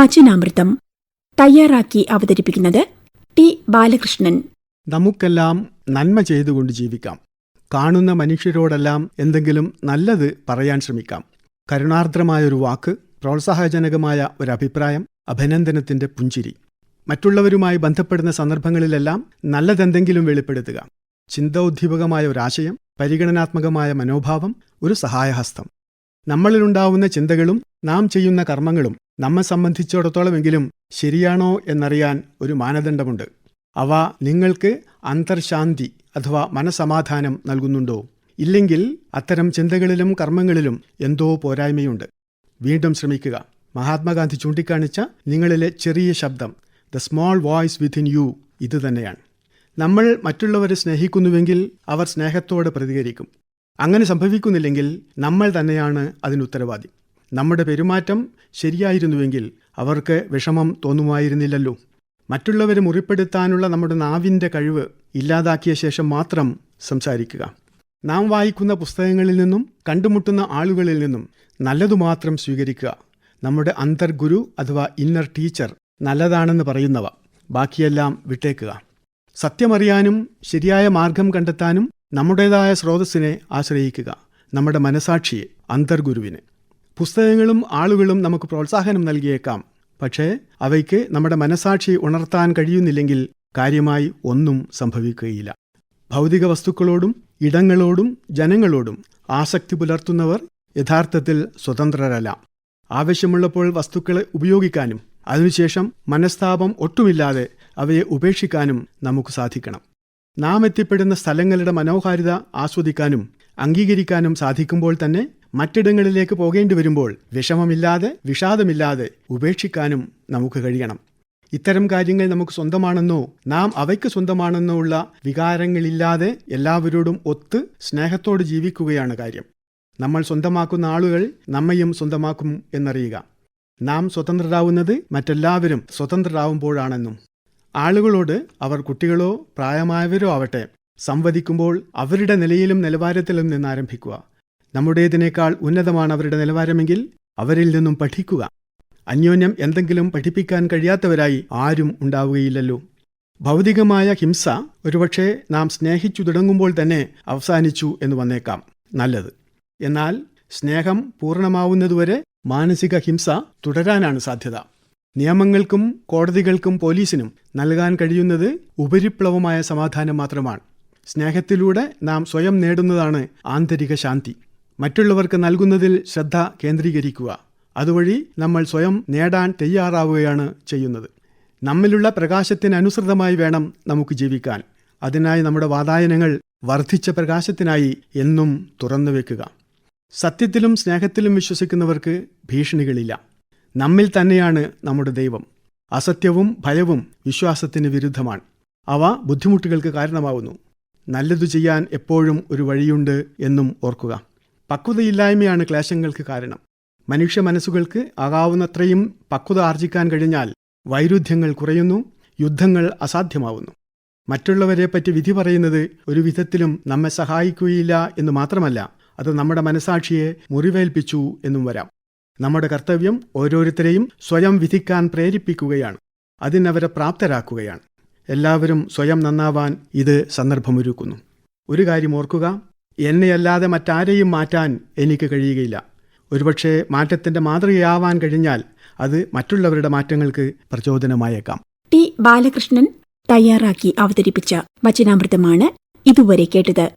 വചനാമൃതം തയ്യാറാക്കി അവതരിപ്പിക്കുന്നത് ടി ബാലകൃഷ്ണൻ. നമുക്കെല്ലാം നന്മ ചെയ്തുകൊണ്ട് ജീവിക്കാം. കാണുന്ന മനുഷ്യരോടെല്ലാം എന്തെങ്കിലും നല്ലത് പറയാൻ ശ്രമിക്കാം. കരുണാർദ്രമായൊരു വാക്ക് പ്രോത്സാഹജനകമായ ഒരു അഭിപ്രായം അഭിനന്ദനത്തിന്റെ പുഞ്ചിരി. മറ്റുള്ളവരുമായി ബന്ധപ്പെടുന്ന സന്ദർഭങ്ങളിലെല്ലാം നല്ലതെന്തെങ്കിലും വെളിപ്പെടുത്തുക. ചിന്തോദ്ദീപകമായ ഒരാശയം പരിഗണനാത്മകമായ മനോഭാവം ഒരു സഹായഹസ്തം. നമ്മളിലുണ്ടാവുന്ന ചിന്തകളും നാം ചെയ്യുന്ന കർമ്മങ്ങളും നമ്മെ സംബന്ധിച്ചിടത്തോളമെങ്കിലും ശരിയാണോ എന്നറിയാൻ ഒരു മാനദണ്ഡമുണ്ട്. അവ നിങ്ങൾക്ക് അന്തർശാന്തി അഥവാ മനസമാധാനം നൽകുന്നുണ്ടോ? ഇല്ലെങ്കിൽ അത്തരം ചിന്തകളിലും കർമ്മങ്ങളിലും എന്തോ പോരായ്മയുണ്ട്. വീണ്ടും ശ്രമിക്കുക. മഹാത്മാഗാന്ധി ചൂണ്ടിക്കാണിച്ച നിങ്ങളിലെ ചെറിയ ശബ്ദം the small voice within you ഇത് തന്നെയാണ്. നമ്മൾ മറ്റുള്ളവരെ സ്നേഹിക്കുന്നുവെങ്കിൽ അവർ സ്നേഹത്തോടെ പ്രതികരിക്കും. അങ്ങനെ സംഭവിക്കുന്നില്ലെങ്കിൽ നമ്മൾ തന്നെയാണ് അതിന് ഉത്തരവാദി. നമ്മുടെ പെരുമാറ്റം ശരിയായിരുന്നുവെങ്കിൽ അവർക്ക് വിഷമം തോന്നുമായിരുന്നില്ലല്ലോ. മറ്റുള്ളവരെ മുറിപ്പെടുത്താനുള്ള നമ്മുടെ നാവിന്റെ കഴിവ് ഇല്ലാതാക്കിയ ശേഷം മാത്രം സംസാരിക്കുക. നാം വായിക്കുന്ന പുസ്തകങ്ങളിൽ നിന്നും കണ്ടുമുട്ടുന്ന ആളുകളിൽ നിന്നും നല്ലതു മാത്രം സ്വീകരിക്കുക. നമ്മുടെ അന്തർഗുരു അഥവാ ഇന്നർ ടീച്ചർ നല്ലതാണെന്ന് പറയുന്നവ. ബാക്കിയെല്ലാം വിട്ടേക്കുക. സത്യമറിയാനും ശരിയായ മാർഗം കണ്ടെത്താനും നമ്മുടേതായ സ്രോതസ്സിനെ ആശ്രയിക്കുക. നമ്മുടെ മനസാക്ഷിയെ അന്തർഗുരുവിനെ. പുസ്തകങ്ങളും ആളുകളും നമുക്ക് പ്രോത്സാഹനം നൽകിയേക്കാം. പക്ഷേ അവയ്ക്ക് നമ്മുടെ മനസാക്ഷി ഉണർത്താൻ കഴിയുന്നില്ലെങ്കിൽ കാര്യമായി ഒന്നും സംഭവിക്കുകയില്ല. ഭൗതിക വസ്തുക്കളോടും ഇടങ്ങളോടും ജനങ്ങളോടും ആസക്തി പുലർത്തുന്നവർ യഥാർത്ഥത്തിൽ സ്വതന്ത്രരല്ല. ആവശ്യമുള്ളപ്പോൾ വസ്തുക്കളെ ഉപയോഗിക്കാനും അതിനുശേഷം മനസ്താപം ഒട്ടുമില്ലാതെ അവയെ ഉപേക്ഷിക്കാനും നമുക്ക് സാധിക്കണം. നാം എത്തിപ്പെടുന്ന സ്ഥലങ്ങളുടെ മനോഹാരിത ആസ്വദിക്കാനും അംഗീകരിക്കാനും സാധിക്കുമ്പോൾ തന്നെ മറ്റിടങ്ങളിലേക്ക് പോകേണ്ടി വരുമ്പോൾ വിഷമമില്ലാതെ വിഷാദമില്ലാതെ ഉപേക്ഷിക്കാനും നമുക്ക് കഴിയണം. ഇത്തരം കാര്യങ്ങൾ നമുക്ക് സ്വന്തമാണെന്നോ നാം അവയ്ക്ക് സ്വന്തമാണെന്നോ ഉള്ള വികാരങ്ങളില്ലാതെ എല്ലാവരോടും ഒത്ത് സ്നേഹത്തോട് ജീവിക്കുകയാണ് കാര്യം. നമ്മൾ സ്വന്തമാക്കുന്ന ആളുകൾ നമ്മയും സ്വന്തമാക്കും എന്നറിയുക. നാം സ്വതന്ത്രരാവുന്നത് മറ്റെല്ലാവരും സ്വതന്ത്രരാവുമ്പോഴാണെന്നും. ആളുകളോട് അവർ കുട്ടികളോ പ്രായമായവരോ ആവട്ടെ സംവദിക്കുമ്പോൾ അവരുടെ നിലയിലും നിലവാരത്തിലും നിന്ന് ആരംഭിക്കുക. നമ്മുടേതിനേക്കാൾ ഉന്നതമാണ് അവരുടെ നിലവാരമെങ്കിൽ അവരിൽ നിന്നും പഠിക്കുക. അന്യോന്യം എന്തെങ്കിലും പഠിപ്പിക്കാൻ കഴിയാത്തവരായി ആരും ഉണ്ടാവുകയില്ലല്ലോ. ഭൗതികമായ ഹിംസ ഒരുപക്ഷെ നാം സ്നേഹിച്ചു തുടങ്ങുമ്പോൾ തന്നെ അവസാനിച്ചു എന്ന് വന്നേക്കാം. നല്ലത്. എന്നാൽ സ്നേഹം പൂർണമാവുന്നതുവരെ മാനസിക ഹിംസ തുടരാനാണ് സാധ്യത. നിയമങ്ങൾക്കും കോടതികൾക്കും പോലീസിനും നൽകാൻ കഴിയുന്നത് ഉപരിപ്ലവമായ സമാധാനം മാത്രമാണ്. സ്നേഹത്തിലൂടെ നാം സ്വയം നേടുന്നതാണ് ആന്തരിക ശാന്തി. മറ്റുള്ളവർക്ക് നൽകുന്നതിൽ ശ്രദ്ധ കേന്ദ്രീകരിക്കുക. അതുവഴി നമ്മൾ സ്വയം നേടാൻ തയ്യാറാവുകയാണ് ചെയ്യുന്നത്. നമ്മിലുള്ള പ്രകാശത്തിനനുസൃതമായി വേണം നമുക്ക് ജീവിക്കാൻ. അതിനായി നമ്മുടെ വാതായനങ്ങൾ വർദ്ധിച്ച പ്രകാശത്തിനായി എന്നും തുറന്നു വെക്കുക. സത്യത്തിലും സ്നേഹത്തിലും വിശ്വസിക്കുന്നവർക്ക് ഭീഷണികളില്ല. നമ്മിൽ തന്നെയാണ് നമ്മുടെ ദൈവം. അസത്യവും ഭയവും വിശ്വാസത്തിന് വിരുദ്ധമാണ്. അവ ബുദ്ധിമുട്ടുകൾക്ക് കാരണമാവുന്നു. നല്ലതു ചെയ്യാൻ എപ്പോഴും ഒരു വഴിയുണ്ട് എന്നും ഓർക്കുക. പക്വതയില്ലായ്മയാണ് ക്ലേശങ്ങൾക്ക് കാരണം. മനുഷ്യ മനസ്സുകൾക്ക് ആകാവുന്നത്രയും പക്വത ആർജിക്കാൻ കഴിഞ്ഞാൽ വൈരുദ്ധ്യങ്ങൾ കുറയുന്നു യുദ്ധങ്ങൾ അസാധ്യമാവുന്നു. മറ്റുള്ളവരെപ്പറ്റി വിധി പറയുന്നത് ഒരു വിധത്തിലും നമ്മെ സഹായിക്കുകയില്ല എന്ന് മാത്രമല്ല അത് നമ്മുടെ മനസാക്ഷിയെ മുറിവേൽപ്പിച്ചു എന്നും വരാം. നമ്മുടെ കർത്തവ്യം ഓരോരുത്തരെയും സ്വയം വിധിക്കാൻ പ്രേരിപ്പിക്കുകയാണ് അതിനവരെ പ്രാപ്തരാക്കുകയാണ്. എല്ലാവരും സ്വയം നന്നാവാൻ ഇത് സന്ദർഭമൊരുക്കുന്നു. ഒരു കാര്യം ഓർക്കുക എന്നെയല്ലാതെ മറ്റാരെയും മാറ്റാൻ എനിക്ക് കഴിയുകയില്ല. ഒരുപക്ഷെ മാറ്റത്തിന്റെ മാതൃകയാവാൻ കഴിഞ്ഞാൽ അത് മറ്റുള്ളവരുടെ മാറ്റങ്ങൾക്ക് പ്രചോദനമായേക്കാം. ടി ബാലകൃഷ്ണൻ തയ്യാറാക്കി അവതരിപ്പിച്ച വചനാമൃതമാണ് ഇതുവരെ കേട്ടത്.